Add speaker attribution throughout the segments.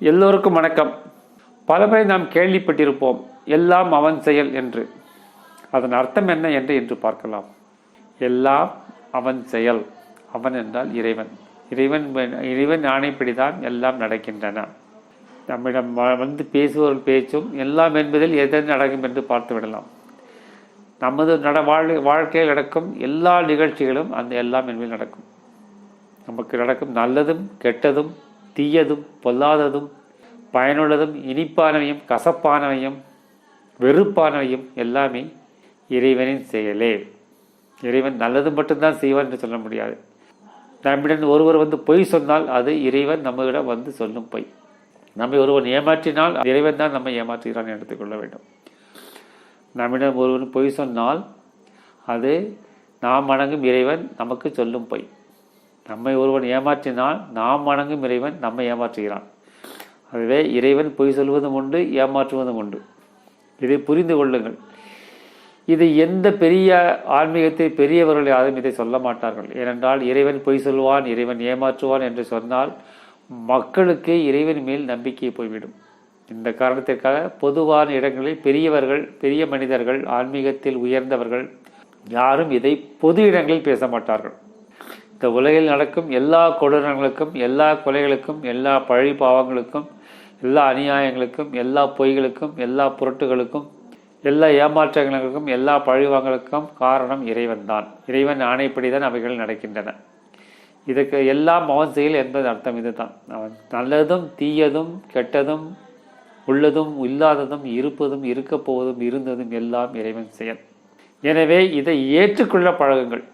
Speaker 1: எல்லோருக்கும் வணக்கம். பலமுறை நாம் கேள்விப்பட்டிருப்போம் எல்லாம் அவன் செயல் என்று. அதன் அர்த்தம் என்ன என்று என்று பார்க்கலாம். எல்லாம் அவன் செயல். அவன் என்றால் இறைவன். இறைவன் இறைவன் ஆணைப்படிதான் எல்லாம் நடக்கின்றன. நம்மிடம் வ- வந்து பேசுபவர்கள் பேச்சும் எல்லாம் என்பதில் எது நடக்கும் என்று பார்த்து விடலாம். நமது நட வாழ் வாழ்க்கையில் நடக்கும் எல்லா நிகழ்ச்சிகளும் அந்த எல்லாம் என்பதில் நடக்கும். நமக்கு நடக்கும் நல்லதும் கெட்டதும் தீயதும் பொல்லாததும் பயனுள்ளதும் இனிப்பானவையும் கசப்பானவையும் வெறுப்பானவையும் எல்லாமே இறைவனின் செயலே. இறைவன் நல்லது மட்டும்தான் செய்வான் என்று சொல்ல முடியாது. நம்மிடம் ஒருவர் வந்து பொய் சொன்னால் அது இறைவன் நம்மளிடம் வந்து சொல்லும் பொய். நம்மை ஒருவன் ஏமாற்றினால் இறைவன் தான் நம்மை ஏமாற்றுகிறான் எடுத்துக்கொள்ள வேண்டும். நம்மிடம் ஒருவன் பொய் சொன்னால் அது நாம் வணங்கும் இறைவன் நமக்கு சொல்லும் பொய். நம்மை ஒருவன் ஏமாற்றினால் நாம் வணங்கும் இறைவன் நம்மை ஏமாற்றுகிறான். அதுவே இறைவன் பொய் சொல்வதும் உண்டு ஏமாற்றுவதும் உண்டு. இதை புரிந்து கொள்ளுங்கள். இது எந்த பெரிய ஆன்மீகத்தை பெரியவர்கள் யாரும் இதை சொல்ல மாட்டார்கள். ஏனென்றால் இறைவன் பொய் சொல்வான் இறைவன் ஏமாற்றுவான் என்று சொன்னால் மக்களுக்கு இறைவன் மேல் நம்பிக்கை போய்விடும். இந்த காரணத்திற்காக பொதுவான இடங்களில் பெரியவர்கள் பெரிய மனிதர்கள் ஆன்மீகத்தில் உயர்ந்தவர்கள் யாரும் இதை பொது இடங்களில் பேச மாட்டார்கள். இந்த உலகில் நடக்கும் எல்லா கொடூரங்களுக்கும் எல்லா கொலைகளுக்கும் எல்லா பழி பாவங்களுக்கும் எல்லா அநியாயங்களுக்கும் எல்லா பொய்களுக்கும் எல்லா புரட்டுகளுக்கும் எல்லா ஏமாற்றங்களுக்கும் எல்லா பழிவாங்களுக்கும் காரணம் இறைவன்தான் இறைவன் ஆணைப்படி தான் அவைகள் நடக்கின்றன. இதுக்கு எல்லாம் அவன் செயல் என்பது அர்த்தம் இதுதான். அவன் நல்லதும் தீயதும் கெட்டதும் உள்ளதும் இல்லாததும் இருப்பதும் இருக்கப் போவதும் இருந்ததும் எல்லாம் இறைவன் செயல். எனவே இதை ஏற்றுக்கொள்ள பழகுங்கள்.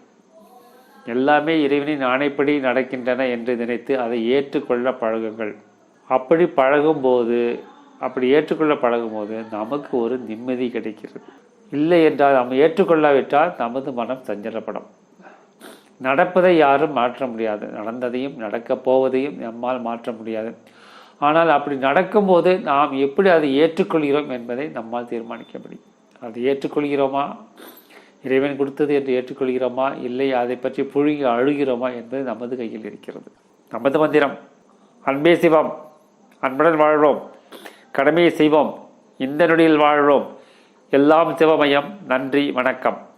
Speaker 1: எல்லாமே இறைவனின் ஆணைப்படி நடக்கின்றன என்று நினைத்து அதை ஏற்றுக்கொள்ள பழகுங்கள். அப்படி பழகும்போது அப்படி ஏற்றுக்கொள்ள பழகும்போது நமக்கு ஒரு நிம்மதி கிடைக்கிறது. இல்லை என்றால் நம்ம ஏற்றுக்கொள்ளாவிட்டால் நமது மனம் சஞ்சலப்படும் நடப்பதை யாரும் மாற்ற முடியாது. நடந்ததையும் நடக்கப் போவதையும் நம்மால் மாற்ற முடியாது. ஆனால் அப்படி நடக்கும்போது நாம் எப்படி அதை ஏற்றுக்கொள்கிறோம் என்பதை நம்மால் தீர்மானிக்க முடியும். அதை ஏற்றுக்கொள்கிறோமா? இறைவன் கொடுத்தது என்று ஏற்றுக்கொள்கிறோமா? இல்லை அதை பற்றி புழுங்கி அழுகிறோமா என்பது நமது கையில் இருக்கிறது. நமது மந்திரம் அன்பே சிவம் அன்புடன் வாழ்வோம் கடமையை செய்வோம் இந்த நொடியில் வாழ்வோம். எல்லாம் சிவமயம். நன்றி வணக்கம்.